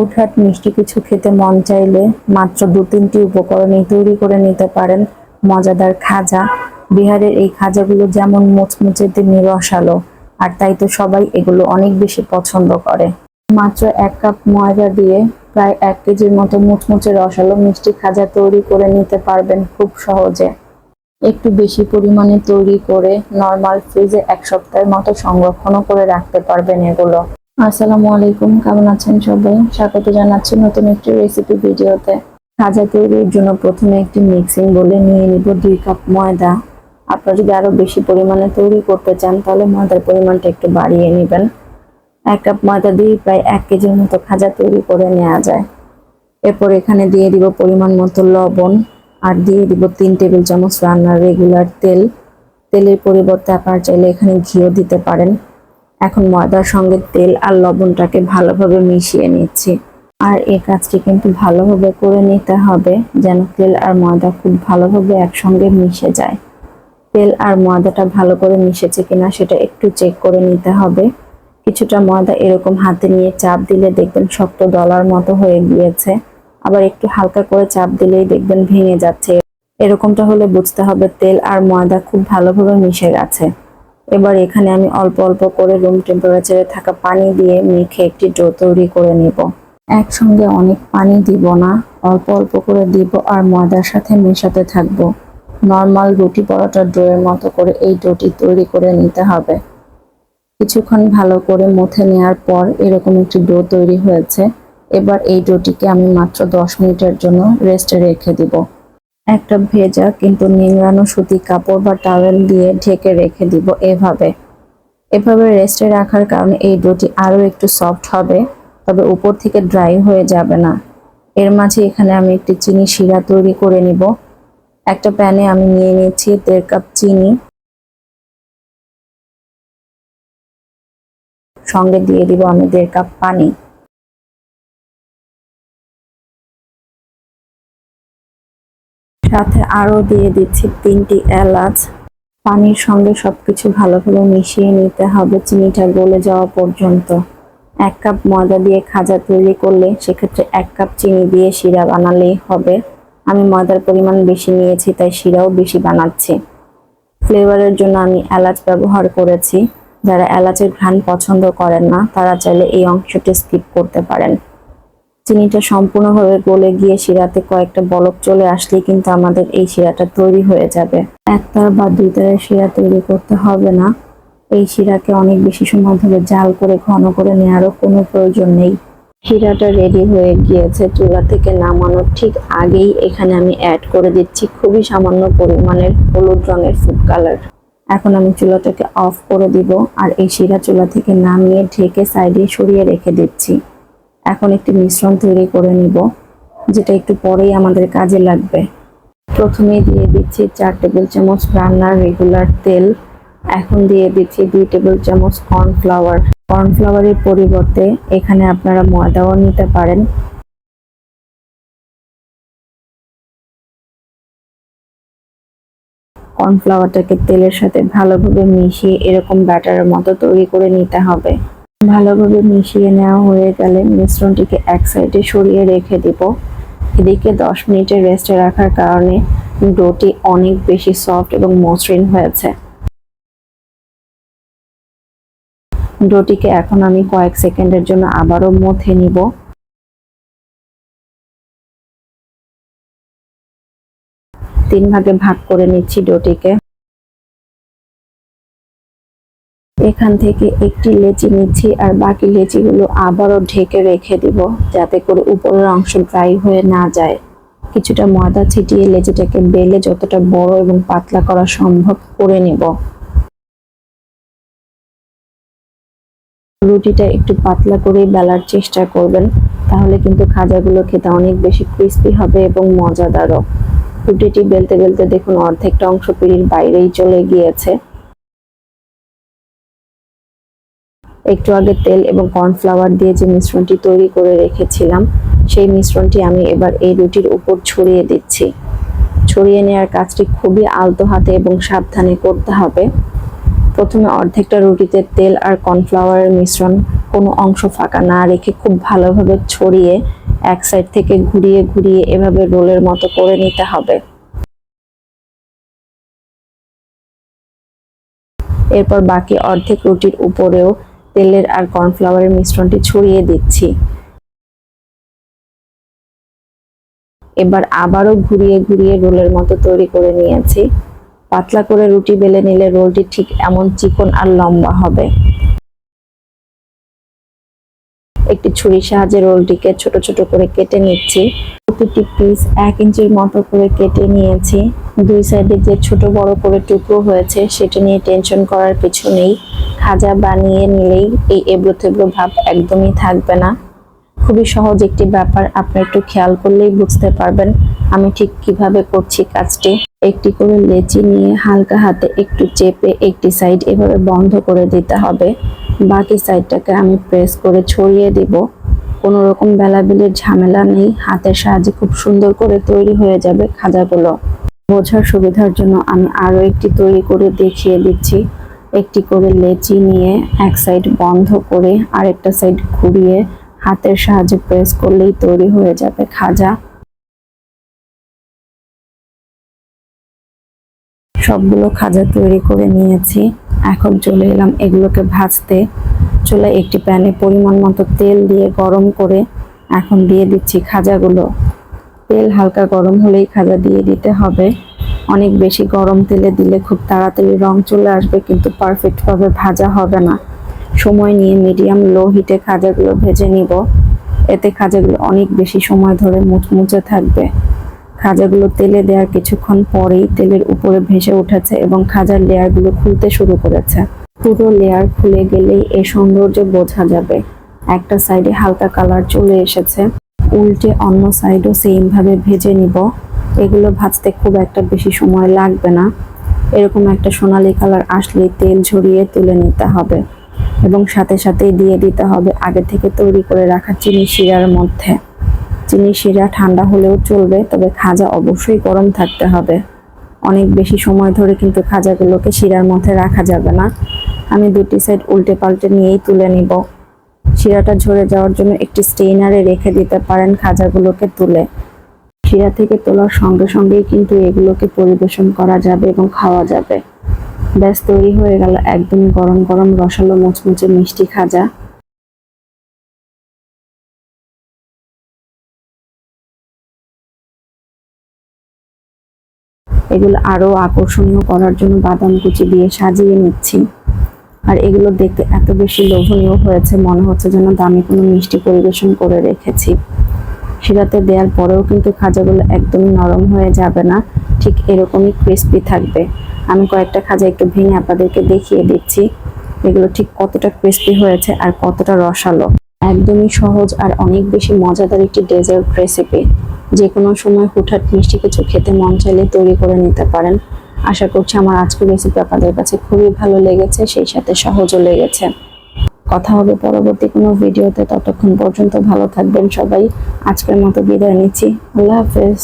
হুটহাট মিষ্টি কিছু খেতে মন চাইলে মাত্র দু তিনটি উপকরণে তৈরি করে নিতে পারেন মজাদার খাজা। বিহারের এই খাজাগুলো যেমন মুচমুচে তেমনি রসালো, আর তাই তো সবাই এগুলো অনেক বেশি পছন্দ করে। মাত্র এক কাপ ময়দা দিয়ে প্রায় এক কেজির মতো মুচমুচে রসালো মিষ্টি খাজা তৈরি করে নিতে পারবেন খুব সহজে। একটু বেশি পরিমাণে তৈরি করে নর্মাল ফ্রিজে এক সপ্তাহের মতো সংরক্ষণও করে রাখতে পারবেন এগুলো। আসসালামু আলাইকুম, কেমন আছেন সবাই? স্বাগত জানাচ্ছি নতুন একটি রেসিপি ভিডিওতে। খাজা তৈরির জন্য প্রথমে একটি মিক্সিং বলে নিয়ে নিব দুই কাপ ময়দা। আপনারা যদি আরও বেশি পরিমাণে তৈরি করতে চান, তাহলে ময়দার পরিমাণটা একটু বাড়িয়ে নেবেন। এক কাপ ময়দা দিয়ে প্রায় এক কেজির মতো খাজা তৈরি করে নেওয়া যায়। এরপর এখানে দিয়ে দিব পরিমাণ মতো লবণ, আর দিয়ে দিব তিন টেবিল চামচ রান্নার রেগুলার তেল। তেলের পরিবর্তে আপনারা চাইলে এখানে ঘিও দিতে পারেন। এখন ময়দার সঙ্গে তেল আর লবণটাকে ভালোভাবে মিশিয়ে নিচ্ছি। আর এই কাজটি কিন্তু ভালোভাবে করে নিতে হবে, যেন তেল আর ময়দা খুব ভালোভাবে একসঙ্গে মিশে যায়। তেল আর ময়দাটা ভালো করে মিশেছে কিনা সেটা একটু চেক করে নিতে হবে। কিছুটা ময়দা এরকম হাতে নিয়ে চাপ দিলে দেখবেন শক্ত দলার মতো হয়ে গিয়েছে। আবার একটু হালকা করে চাপ দিলেই দেখবেন ভেঙে যাচ্ছে। এরকমটা হলে বুঝতে হবে তেল আর ময়দা খুব ভালোভাবে মিশে গেছে। এবার এখানে আমি অল্প অল্প করে রুম টেম্পারেচারে থাকা পানি দিয়ে মেখে একটি ডো তৈরি করে নিব। একসঙ্গে অনেক পানি দিব না, অল্প অল্প করে দিব আর ময়দার সাথে মেশাতে থাকব। নর্মাল রুটি পরোটার ডোয়ের মতো করে এই ডোটি তৈরি করে নিতে হবে। কিছুক্ষণ ভালো করে মুথে নেওয়ার পর এরকম একটি ডো তৈরি হয়েছে। এবার এই ডোটিকে আমি মাত্র দশ মিনিটের জন্য রেস্টে রেখে দিব। একটা ভেজা কিন্তু নিংড়ানো সুতি কাপড় বা টাওয়েল দিয়ে ঢেকে রেখে দিব এভাবে। এভাবে রেস্টে রাখার কারণে এই ডোটি আরও একটু সফট হবে, তবে উপর থেকে ড্রাই হয়ে যাবে না। এর মাঝে এখানে আমি একটি চিনি শিরা তৈরি করে নিব। একটা প্যানে আমি নিয়ে নিচ্ছি দেড় কাপ চিনি। সঙ্গে দিয়ে দিব আমি দেড় কাপ পানি। সাথে আরও দিয়ে দিচ্ছি তিনটি এলাচ। পানির সঙ্গে সব সবকিছু ভালোভাবে মিশিয়ে নিতে হবে চিনিটা গলে যাওয়া পর্যন্ত। এক কাপ ময়দা দিয়ে খাজা তৈরি করলে সেক্ষেত্রে এক কাপ চিনি দিয়ে শিরা বানালেই হবে। আমি ময়দার পরিমাণ বেশি নিয়েছি, তাই শিরাও বেশি বানাচ্ছি। ফ্লেভারের জন্য আমি এলাচ ব্যবহার করেছি। যারা এলাচের ঘ্রাণ পছন্দ করেন না, তারা চাইলে এই অংশটি স্কিপ করতে পারেন। চিনিটা সম্পূর্ণভাবে গলে গিয়ে শিরাতে কয়েকটা বলক চলে আসলে কিন্তু আমাদের এই শিরাটা তৈরি হয়ে যাবে। একতার বা দুই তারের শিরা তৈরি করতে হবে না। এই শিরাকে অনেক বেশি সময় ধরে জাল করে, ঘন করে নেওয়ারও কোনো প্রয়োজন নেই। শিরাটা রেডি হয়ে গিয়েছে চুলা থেকে নামানোর ঠিক আগেই। এখানে আমি অ্যাড করে দিচ্ছি খুবই সামান্য পরিমাণের হলুদ রঙের ফুড কালার এখন আমি চুলাটাকে অফ করে দিব আর এই শিরা চুলা থেকে নামিয়ে ঢেকে সাইডে সরিয়ে রেখে দিচ্ছি। এখন একটি মিশ্রণ তৈরি করে নিব, যেটা একটু পরেই আমাদের কাজে লাগবে। প্রথমে দিয়ে দিচ্ছি চার টেবিল চামচ রান্নার রেগুলার তেল। এখন দিয়ে দিচ্ছি দুই টেবিল চামচ কর্নফ্লাওয়ার কর্নফ্লাওয়ারের পরিবর্তে এখানে আপনারা ময়দাও নিতে পারেন। কর্নফ্লাওয়ারটাকে তেলের সাথে ভালোভাবে মিশিয়ে এরকম ব্যাটারের মতো তৈরি করে নিতে হবে। ভালোভাবে মিশিয়ে নেওয়া হয়ে গেলে মিশ্রণটিকে এক সাইডে সরিয়ে রেখে দিব। এদিকে দশ মিনিটের রেস্টে রাখার কারণে ডোটি অনেক বেশি সফট এবং মসৃণ হয়েছে। ডোটিকে এখন আমি কয়েক সেকেন্ডের জন্য আবারও মথে নিব। তিন ভাগে ভাগ করে নিচ্ছি ডোটিকে। এখান থেকে একটি লেচি নিচ্ছি আর বাকি লেচিগুলো আবারও ঢেকে রেখে দিব, যাতে করে উপরের অংশ ড্রাই হয়ে না যায়। কিছুটা ময়দা ছিটিয়ে লেচিটাকে বেলে যতটা বড় এবং পাতলা করা সম্ভব করে নেব। রুটিটা একটু পাতলা করেই বেলার চেষ্টা করবেন, তাহলে কিন্তু খাজাগুলো খেতে অনেক বেশি ক্রিস্পি হবে এবং মজাদারও। রুটিটি বেলতে বেলতে দেখুন অর্ধেকটা অংশ পিড়ির বাইরেই চলে গিয়েছে। একটু আগে তেল এবং কর্নফ্লাওয়ার দিয়ে যে মিশ্রণটি তৈরি করে রেখেছিলাম, সেই মিশ্রণটি আমি এবার এই রুটির উপর ছড়িয়ে দিচ্ছি। ছড়িয়ে নেওয়ার কাজটি খুবই আলতো হাতে এবং সাবধানে করতে হবে। প্রথমে অর্ধেকটা রুটিতে তেল আর কর্নফ্লাওয়ারের মিশ্রণ কোনো অংশ ফাঁকা না রেখে খুব ভালোভাবে ছড়িয়ে এক সাইড থেকে ঘুরিয়ে ঘুরিয়ে এভাবে রোলের মতো করে নিতে হবে। এরপর বাকি অর্ধেক রুটির উপরেও তেলের আর কর্নফ্লাওয়ারের মিশ্রণটি ছড়িয়ে দিচ্ছি। এবার আবারও ঘুরিয়ে ঘুরিয়ে রোলের মতো তৈরি করে নিয়েছি। পাতলা করে রুটি বেলে নিলে রোলটি ঠিক এমন চিকন আর লম্বা হবে। একটি ছুরির সাহায্যে রোলটিকে ছোট ছোট করে কেটে নিচ্ছি। প্রতিটি পিস এক ইঞ্চির মতো করে কেটে নিয়েছি। দুই সাইডে যে ছোট বড় করে টুকরো হয়েছে, সেটা নিয়ে টেনশন করার কিছু নেই। খাজা বানিয়ে নিলেই এই এবড়ো থেবড়ো ভাব একদমই থাকবে না। খুবই সহজ একটি ব্যাপার, আপনি একটু খেয়াল করলেই বুঝতে পারবেন আমি ঠিক কীভাবে করছি কাজটি। একটি করে লেচি নিয়ে হালকা হাতে একটু চেপে একটি সাইড এভাবে বন্ধ করে দিতে হবে। বাকি সাইডটাকে আমি প্রেস করে ছড়িয়ে দিব। কোনো রকম বেলাবেলির ঝামেলা নেই, হাতের সাহায্যে খুব সুন্দর করে তৈরি হয়ে যাবে খাজাগুলো। বোঝার সুবিধার জন্য আমি আরও একটি তৈরি করে দেখিয়ে দিচ্ছি। একটি করে লেচি নিয়ে এক সাইড বন্ধ করে আরেকটা সাইড ঘুরিয়ে হাতের সাহায্যে প্রেস করলেই তৈরি হয়ে যাবে খাজা। সবগুলো খাজা তৈরি করে নিয়েছি। এখন চলে এলাম এগুলোকে ভাজতে। চলে একটি প্যানে পরিমাণ মতো তেল দিয়ে গরম করে এখন দিয়ে দিচ্ছি খাজাগুলো। তেল হালকা গরম হলেই খাজা দিয়ে দিতে হবে। অনেক বেশি গরম তেলে দিলে খুব তাড়াতাড়ি রং চলে আসবে, কিন্তু পারফেক্টভাবে ভাজা হবে না। সময় নিয়ে মিডিয়াম লো হিটে খাজাগুলো ভেজে নিব। এতে খাজাগুলো অনেক বেশি সময় ধরে মুচমুচে থাকবে। খাজাগুলো তেলে দেওয়ার কিছুক্ষণ পরেই তেলের উপরে ভেসে উঠেছে এবং খাজার লেয়ারগুলো খুলতে শুরু করেছে। পুরো লেয়ার খুলে গেলেই এ সৌন্দর্য বোঝা যাবে। একটা সাইডে হালকা কালার চলে এসেছে। উল্টে অন্য সাইডও সেম ভাবে ভেজে নিব। এগুলো ভাজতে খুব একটা বেশি সময় লাগবে না। এরকম একটা সোনালি কালার আসলেই তেল ঝরিয়ে তুলে নিতে হবে এবং সাথে সাথেই দিয়ে দিতে হবে আগে থেকে তৈরি করে রাখা চিনি শিরার মধ্যে। চিনি শিরা ঠান্ডা হলেও চলবে, তবে খাজা অবশ্যই গরম থাকতে হবে। অনেক বেশি সময় ধরে কিন্তু খাজাগুলোকে শিরার মধ্যে রাখা যাবে না। আমি দুটি সাইড উল্টে পাল্টে নিয়েই তুলে নিব। শিরাটা ঝরে যাওয়ার জন্য একটি স্টেইনারে রেখে দিতে পারেন খাজাগুলোকে তুলে। শিরা থেকে তোলার সঙ্গে সঙ্গেই কিন্তু এগুলোকে পরিবেশন করা যাবে এবং খাওয়া যাবে। ব্যাস, তৈরি হয়ে গেল একদম গরম গরম রসালো মুচমুচে মিষ্টি খাজা। এগুলো আরও আকর্ষণীয় করার জন্য বাদাম কুচি দিয়ে সাজিয়ে নিচ্ছি। আর এগুলো দেখতে এত বেশি লোভনীয় হয়েছে, মনে হচ্ছে যেন দামি কোনো মিষ্টি পরিবেশন করে রেখেছি। শিরাতে দেওয়ার পরেও কিন্তু খাজাগুলো একদমই নরম হয়ে যাবে না। ঠিক এরকমই ক্রিস্পি থাকবে। আমি কয়েকটা খাজা একটু ভেঙে আপনাদেরকে দেখিয়ে দিচ্ছি। এগুলো ঠিক কতটা ক্রিস্পি হয়েছে আর কতটা রসালো। একদমই সহজ আর অনেক বেশি মজাদার একটি ডেজার্ট রেসিপি যে কোনো সময় হুটহাট মিষ্টি কিছু খেতে মন চাইলে তৈরি করে নিতে পারেন। আশা করছি আমার আজকের রেসিপি আপনাদের কাছে খুবই ভালো লেগেছে, সেই সাথে সহজও লেগেছে। কথা হবে। পরবর্তী কোনো ভিডিওতে ততক্ষণ পর্যন্ত ভালো থাকবেন সবাই। আজকের মতো বিদায় নিচ্ছি। আল্লাহ হাফেজ।